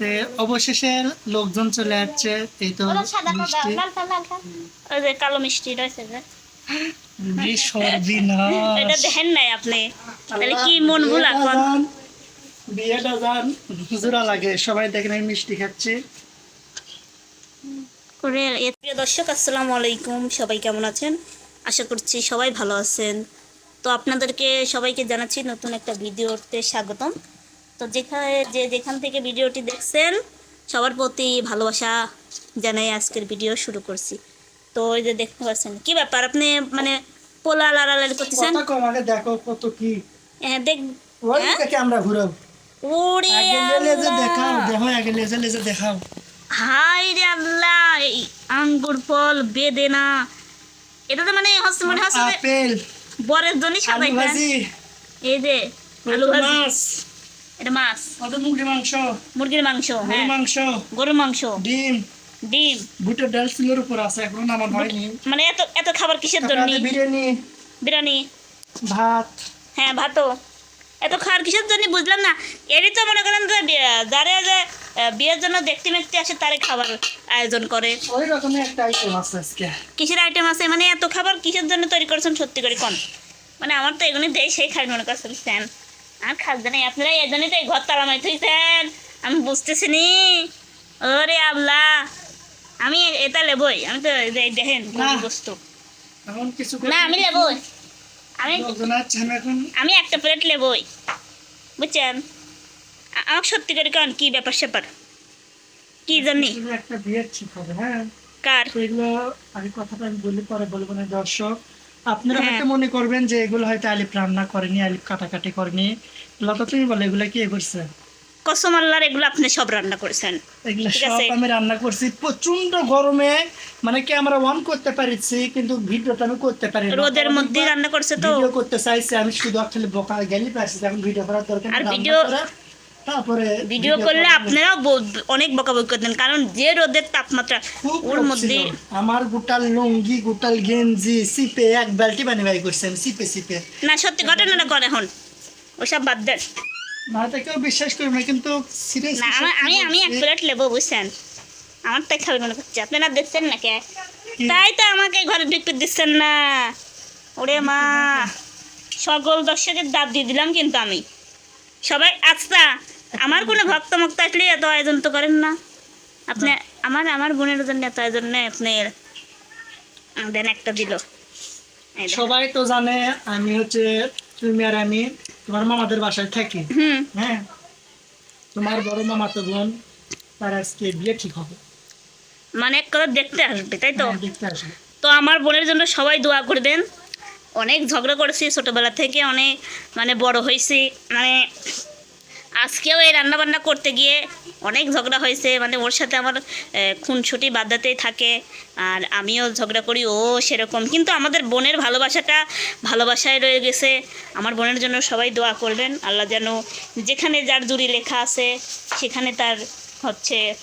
তে অবশেষে লোকজন চলে আসছে এই তো মিষ্টি। ওই যে কালো মিষ্টি রয়েছে যে। এটা দেখেন নাই আপনি। তাহলে কি মন ভুল এখন? বিয়েটা যান, জোড়া লাগে সবাই দেখেন আমি মিষ্টি খাচ্ছি। করে প্রিয় দর্শক আসসালামু আলাইকুম সবাই কেমন আছেন? আশা করছি সবাই ভালো আছেন। তো আপনাদেরকে সবাইকে জানাচ্ছি নতুন একটা ভিডিওতে স্বাগতম। তো যেখানে যে যেখান থেকে ভিডিওটি দেখছেন সবার প্রতি ভালোবাসা জানাই আজকের ভিডিও শুরু করছি। তো ওই যে দেখতে পাচ্ছেন কি ব্যাপার? আপনি মানে পোলা লাড়ালাড়ি করতেছেন? দেখো কত কি। হ্যাঁ দেখ হ্যাঁ? দিকে আমরা ঘুরাবো। ওরে দেখাও দেখো আগে লেজে লেজে দেখাও। হাই রে আল্লাহ! এই আঙ্গুর ফল বেদেনা এটা তো মানে হচ্ছে মনে হচ্ছে বরের জন্য ভাজি। এই যে আলু ভাজি। এটা মাছ। কত মুরগি মাংস? মুরগির মাংস হ্যাঁ। মাংস। গরুর মাংস। ডিম। ডিম। বুটের ডাল সিলের উপর আছে এখন আমার হয়নি। মানে এত এত খাবার কিসের জন্য? বিরিয়ানি। বিরিয়ানি। ভাত। হ্যাঁ ভাতও। এত খাবার কিসের জন্য? বুঝলাম না। এরই তো মনে করেন যে যারা যে বিয়ের জন্য দেখতে মেখতে আসে তারে খাবার আয়োজন করে। ওই রকমের একটা আইটেম আছে আজকে। কিসের আইটেম আছে? মানে এত খাবার কিসের জন্য তৈরি করেছেন? সত্যি করে কোন? মানে আমার তো এগুলি দেয় সেই খাই মনে করছেন স্যান আর খাদ্য নেই আপনারা এই জন্যই তো এই ঘর তালা মারি থইছেন। আমি বুঝতেছি নি। ওরে আল্লাহ। আমি এটা লেবই আমি তো দেখেন বস্তু না আমি লেবই। আমি আমি একটা প্লেট লেবই বুঝছেন? আমাকে সত্যি করে কেমন কি ব্যাপার স্যাপার? কি জানি? একটা বিয়ের ঠিক হবে হ্যাঁ? কার? এগুলো আগে কথাটা আমি বলি পরে বলব না দর্শক। আপনারা হ্যাঁ। হয়তো মনে করবেন যে এগুলো হয়তো আলিফ রান্না করেনি আলিফ কাটাকাটি করেনি। লতা তুমি বলো এগুলো কি করছে? কসম আল্লাহর এগুলো আপনি সব রান্না করেছেন। এগুলো সব আমি রান্না করছি। প্রচণ্ড গরমে মানে ক্যামেরা অন করতে পারিছি কিন্তু ভিডিওটা আমি করতে পারি না। রোদের মধ্যে রান্না করছে তো? ভিডিও করতে চাইছি আমি শুধু আসলে বোকা গেলি পারছি এখন ভিডিও করার দরকার আর ভিডিও- তারপরে ভিডিও করলে করা। আপনারাও অনেক বকাবকি করতেন কারণ যে রোদের তাপমাত্রা ওর মধ্যে আমার গোটাল লুঙ্গি গোটাল গেঞ্জি সিপে এক বালতি পানি বাই করছি আমি সিপে সিপে। না সত্যি ঘটনাটা করে এখন। ওসব বাদ দেন। তো কেউ বিশ্বাস করবে না কিন্তু সিরিয়াস না আমি আমি এক প্লেট লেবো বুঝছেন? আমার তাই খাবে মনে করছে। আপনারা দেখছেন না কে? তাই তো আমাকে ঘরে ঢুকতে দিচ্ছেন না। ওরে মা। সকল দর্শকের দাব দিয়ে দিলাম কিন্তু আমি। সবাই আচ্ছা। আমার কোনো ভক্ত মুক্ত আসলে এত আয়োজন তো করেন না। আপনি আমার আমার বোনের জন্য এত আয়োজন নেই আপনি দেন একটা দিল। সবাই তো জানে আমি হচ্ছে তুমি আর আমি তোমার মামাদের বাসায় থাকি। হ্যাঁ? তোমার বড় মামা তো বোন তার আজকে বিয়ে ঠিক হবে। মানে এক কথা দেখতে আসবে তাই তো? হ্যাঁ, দেখতে আসবে। তো আমার বোনের জন্য সবাই দোয়া করবেন। অনেক ঝগড়া করেছি ছোটোবেলা থেকে অনেক মানে বড় হয়েছি মানে আজকেও এই রান্না বান্না করতে গিয়ে অনেক ঝগড়া হয়েছে। মানে ওর সাথে আমার আহ, খুনসুটি বাধ্যাতেই থাকে আর আমিও ঝগড়া করি ও সেরকম। কিন্তু আমাদের বোনের ভালোবাসাটা ভালোবাসায় রয়ে গেছে। আমার বোনের জন্য সবাই দোয়া করবেন। আল্লাহ যেন যেখানে যার জুড়ি লেখা আছে সেখানে তার হচ্ছে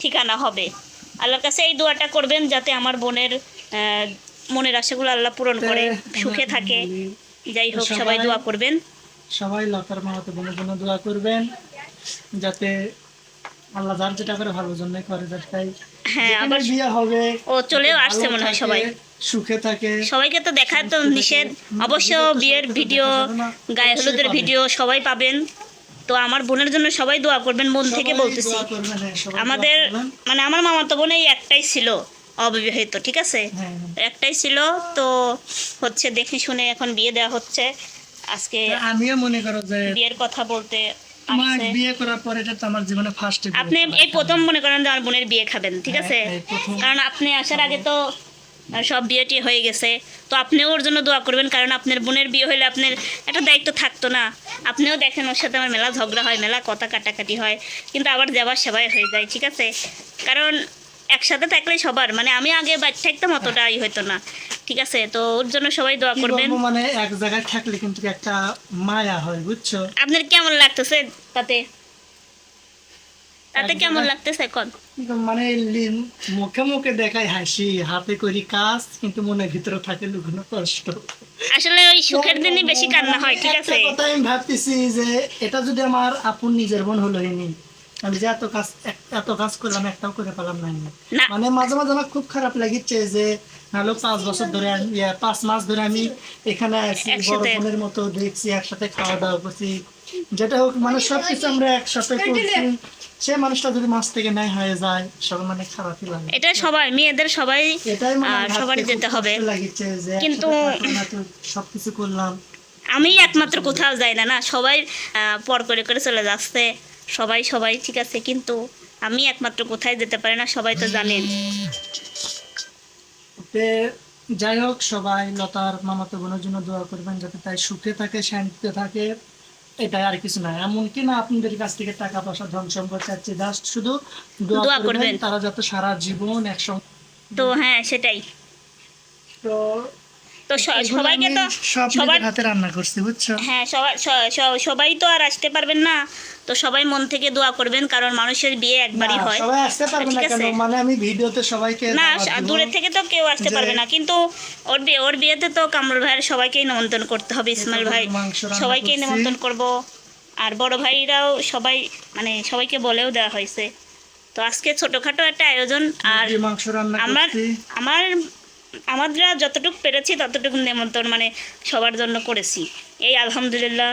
ঠিকানা হবে। আল্লাহর কাছে এই দোয়াটা করবেন যাতে আমার বোনের মনের আশাগুলো আল্লাহ পূরণ করে সুখে থাকে। যাই হোক সবাই- দোয়া করবেন। সবাই লতার মামাতে বোনের জন্য দোয়া করবেন যাতে আল্লাহ যার যেটা করে ভালোর জন্য করে যার তাই হ্যাঁ আবার বিয়ে হবে ও চলেও আসছে মনে হয় সবাই। সুখে থাকে সবাইকে তো তো নিষেধ। অবশ্য বিয়ের ভিডিও গায়ে হলুদের ভিডিও সবাই পাবেন। তো আমার বোনের জন্য সবাই দোয়া করবেন মন থেকে বলতেছি। হ্যাঁ, আমাদের মানে আমার মামা তো বোন এই একটাই ছিল অবিবাহিত ঠিক আছে? হ্যাঁ, একটাই ছিল তো হচ্ছে দেখে শুনে এখন বিয়ে দেওয়া হচ্ছে। আজকে। আমিও মনে করো যে বিয়ের কথা বলতে আমার বিয়ে করার পরে এটা আমার জীবনে ফার্স্ট আপনি এই প্রথম মনে করেন আমার বোনের বিয়ে খাবেন ঠিক আছে? হ্যাঁ, প্রথম। কারণ আপনি আসার আগে তো সব বিয়েটি হয়ে গেছে। তো আপনিও ওর জন্য দোয়া করবেন কারণ আপনার বোনের বিয়ে হলে আপনার একটা দায়িত্ব থাকতো না। আপনিও দেখেন ওর সাথে আমার মেলা ঝগড়া হয় মেলা কথা কাটাকাটি হয় কিন্তু আবার যাবার সেবাই হয়ে যায় ঠিক আছে? কারণ একসাথে থাকলে সবার মানে আমি আগে বাইর থাকতাম অতটা ই হতো না। ঠিক আছে? তো ওর জন্য সবাই দোয়া করবেন। মানে এক জায়গায় থাকলে কিন্তু একটা মায়া হয় বুঝছ? আপনার কেমন লাগতেছে তাতে? তাতে কেমন লাগতেছে এখন? মানে মুখে মুখে দেখাই হাসি হাতে করি কাজ কিন্তু মনের ভিতরে থাকে লুকানো কষ্ট। আসলে ওই সুখের দিনই বেশি কান্না হয় ঠিক আছে? কথা আমি ভাবতেছি যে এটা যদি আমার আপন নিজের বোন হলো ইনি আমি যে এত কাজ এত কাজ করলাম একটাও করে পেলাম না। মানে মাঝে মাঝে আমার খুব খারাপ লাগিচ্ছে যে নাহলে পাঁচ বছর ধরে আমি- পাঁচ মাস ধরে আমি এখানে আছি বড় বোনের মতো দেখছি একসাথে খাওয়া দাওয়া করছি। যেটা হোক মানে সবকিছু আমরা একসাথে করছি। সে মানুষটা যদি মাছ থেকে নাই হয়ে যায় সব মানে খারাপই লাগে। এটা সবাই মেয়েদের সবাই মানে সবারই যেতে হবে। কিন্তু- সবকিছু করলাম। আমি একমাত্র কোথাও যাই না না সবাই পর করে করে চলে যাচ্ছে। সবাই সবাই ঠিক আছে কিন্তু আমি একমাত্র কোথায় যেতে পারি না সবাই তো জানেন। তে যাই হোক সবাই লতার মামাতো বোনের জন্য দোয়া করবেন যাতে তাই সুখে থাকে শান্তিতে থাকে। এটাই আর কিছু না। এমনকি না আপনাদের কাছ থেকে টাকা পয়সা ধন সম্পদ চাচ্ছি জাস্ট শুধু দোয়া করবেন। তারা যাতে সারা জীবন একসঙ্গে তো হ্যাঁ সেটাই। তো সবাইকে তো সব সবার হাতে রান্না করছি বুঝছ? হ্যাঁ সবাই স- স- সবাই তো আর আসতে পারবেন না। তো সবাই মন থেকে দোয়া করবেন কারণ মানুষের বিয়ে একবারই হয়। সবাই আসতে পারবে না কেন? মানে আমি ভিডিওতে সবাইকে না দূরে থেকে তো কেউ আসতে পারবে না কিন্তু ওর বিয়ে ওর বিয়েতে তো কামরুল ভাইয়ের সবাইকেই নিমন্ত্রণ করতে হবে ইসমাইল ভাই। সবাইকেই। নিমন্ত্রণ করব। আর বড় ভাইরাও সবাই মানে সবাইকে বলেও দেওয়া হয়েছে। তো আজকে ছোটখাটো একটা আয়োজন আর আমার আমার আমরা যতটুকু পেরেছি ততটুকু নিমন্ত্রণ মানে সবার জন্য করেছি। এই আলহামদুলিল্লাহ।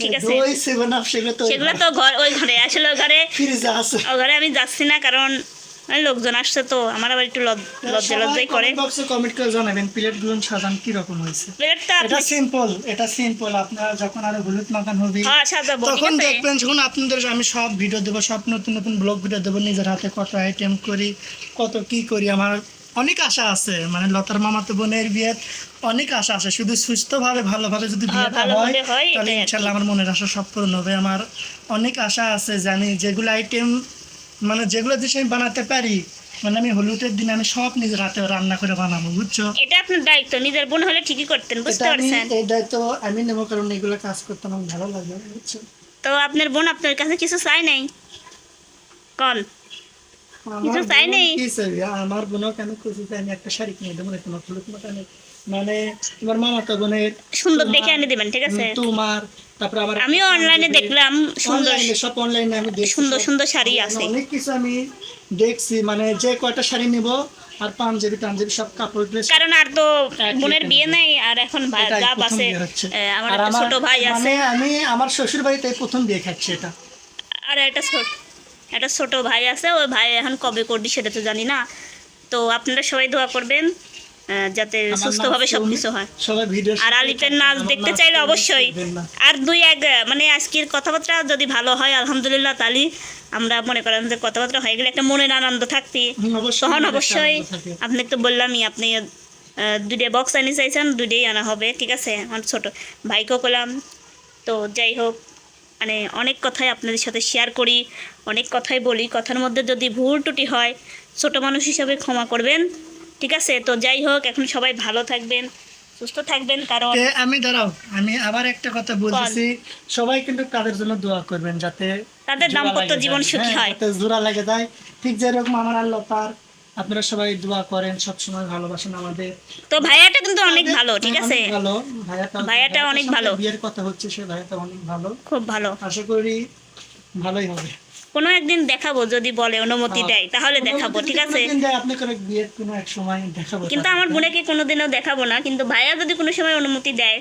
ঠিক আছে। সেগুলো তো ঘর ওই ঘরে। আসলে ঘরে ওই ঘরে আমি যাচ্ছি না কারণ লোকজন আসছে তো। আমার আবার একটু লজ্জা লজ্জাই করে। বক্সে কমেন্ট করে জানাবেন সাজান কি রকম হয়েছে প্লেটটা এটা সিম্পল এটা সিম্পল আপনারা যখন আরও হলুদ মাখান হবে হ্যাঁ সাজাবো তখন দেখবেন যখন আপনাদের আমি সব ভিডিও দেবো সব নতুন নতুন ব্লগ ভিডিও দেবো নিজের হাতে কত আইটেম করি কত কি করি আমার অনেক আশা আছে মানে লতার মামাতো বোনের বিয়ে অনেক আশা আছে। শুধু সুস্থভাবে ভালোভাবে যদি হ্যাঁ, বিয়েটা হয় তাহলে। ইনশাল্লাহ আমার মনের আশা সব পূরণ হবে। আমার অনেক আশা আছে আমি যেগুলো আইটেম মানে যেগুলো জিনিস আমি বানাতে পারি মানে আমি হলুদের দিন আমি সব নিজের হাতে রান্না করে বানাবো বুঝছ? এটা আপনার দায়িত্ব নিজের বোন হলে ঠিকই করতেন বুঝতে পারছেন? এই দায়িত্ব আমি নেব কারণ এগুলো কাজ করতে আমার ভালো লাগে বুঝছ? তো আপনার বোন আপনার কাছে কিছু চাই নাই? আমার কিছু চাই নেই? কি? আমার বোনও কেন চাই আমি একটা শাড়ি কিনে দেবো তোমার মানে তোমার মামা তো বোনের সুন্দর দেখে এনে দিবেন ঠিক আছে? তোমার তারপরে আমার আমিও অনলাইনে দেখলাম সুন্দর। সব অনলাইনে আমি দেখছি সুন্দর সুন্দর শাড়ি আছে। অনেক কিছু আমি দেখছি মানে যে কয়টা শাড়ি নিব আর পাঞ্জাবি টাঞ্জাবি সব কাপড় ড্রেস। কারণ আর তো বোনের বিয়ে। নাই আর এখন গাব আছে আমার ছোট ভাই আছে। মানে আমি আমার শ্বশুর বাড়িতে প্রথম বিয়ে খাচ্ছি এটা। আর এটা ছোট একটা ছোট ভাই আছে ওই ভাই এখন কবে করবি সেটা তো জানি না। তো আপনারা সবাই দোয়া করবেন যাতে সুস্থভাবে সব কিছু হয়। আর আলিপের নাচ দেখতে চাইলে অবশ্যই। আর দুই এক মানে আজকের কথাবার্তা যদি ভালো হয় আলহামদুলিল্লাহ তাহলে আমরা মনে করেন যে কথাবার্তা হয়ে গেলে একটা মনের আনন্দ থাকতি। তখন অবশ্যই আপনি তো বললামই আপনি দুইটা বক্স আনি চাইছেন দুইটাই আনা হবে ঠিক আছে? আমার ছোট ভাইকেও করলাম তো যাই হোক। মানে অনেক কথাই আপনাদের সাথে শেয়ার করি অনেক কথাই বলি। কথার মধ্যে যদি ভুল ত্রুটি হয় ছোট মানুষ হিসাবে ক্ষমা করবেন। ঠিক আছে? তো যাই হোক এখন সবাই ভালো থাকবেন সুস্থ থাকবেন কারণ আমি দাঁড়াও আমি আবার একটা কথা বলতেছি সবাই কিন্তু তাদের জন্য দোয়া করবেন যাতে তাদের দাম্পত্য জীবন। সুখী হ্যাঁ, হয়। জোড়া লাগে যায়। ঠিক যেরকম আমার আল্লাহ তার আপনারা সবাই দোয়া করেন সব সময় ভালোবাসেন আমাদের। তো ভাইয়াটা কিন্তু অনেক ভালো ঠিক আছে? ভালো। ভাইয়াটা ভাইয়াটা অনেক ভালো। বিয়ের কথা হচ্ছে সে ভাইয়াটা অনেক ভালো। খুব ভালো। আশা করি ভালোই হবে। কোনো একদিন দেখাবো যদি বলে অনুমতি হ্যাঁ। দেয় তাহলে দেখাবো ঠিক আছে? কিন্তু। আমার বোনেকে কোনোদিনও দেখাবো না কিন্তু ভাইয়া যদি কোনো সময় অনুমতি দেয়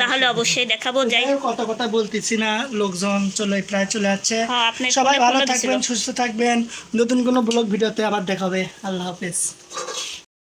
তাহলে অবশ্যই দেখাবো যাই কথা কত কথা বলতেছি না লোকজন চলে প্রায় চলে যাচ্ছে হ্যাঁ, সবাই ভালো থাকবেন সুস্থ থাকবেন। নতুন কোনো ব্লগ ভিডিওতে আবার দেখাবে। আল্লাহ হাফেজ।